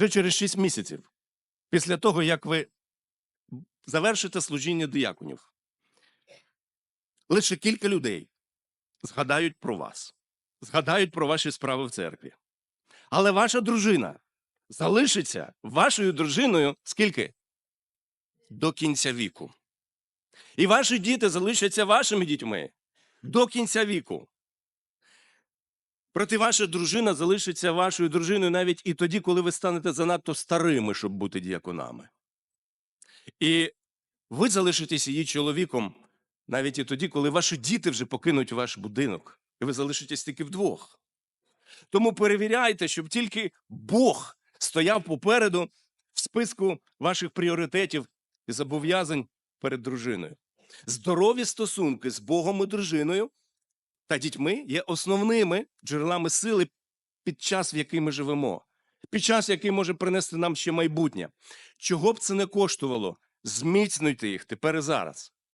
Вже через 6 місяців, після того, як ви завершите служіння дияконів, лише кілька людей згадають про вас, згадають про ваші справи в церкві. Але ваша дружина залишиться вашою дружиною скільки? До кінця віку. І ваші діти залишаться вашими дітьми до кінця віку. Проте ваша дружина залишиться вашою дружиною навіть і тоді, коли ви станете занадто старими, щоб бути діяконами. І ви залишитесь її чоловіком навіть і тоді, коли ваші діти вже покинуть ваш будинок, і ви залишитесь тільки вдвох. Тому перевіряйте, щоб тільки Бог стояв попереду в списку ваших пріоритетів і зобов'язань перед дружиною. Здорові стосунки з Богом і дружиною та дітьми є основними джерелами сили під час, в який ми живемо, під час, який може принести нам ще майбутнє. Чого б це не коштувало, зміцнюйте їх тепер і зараз.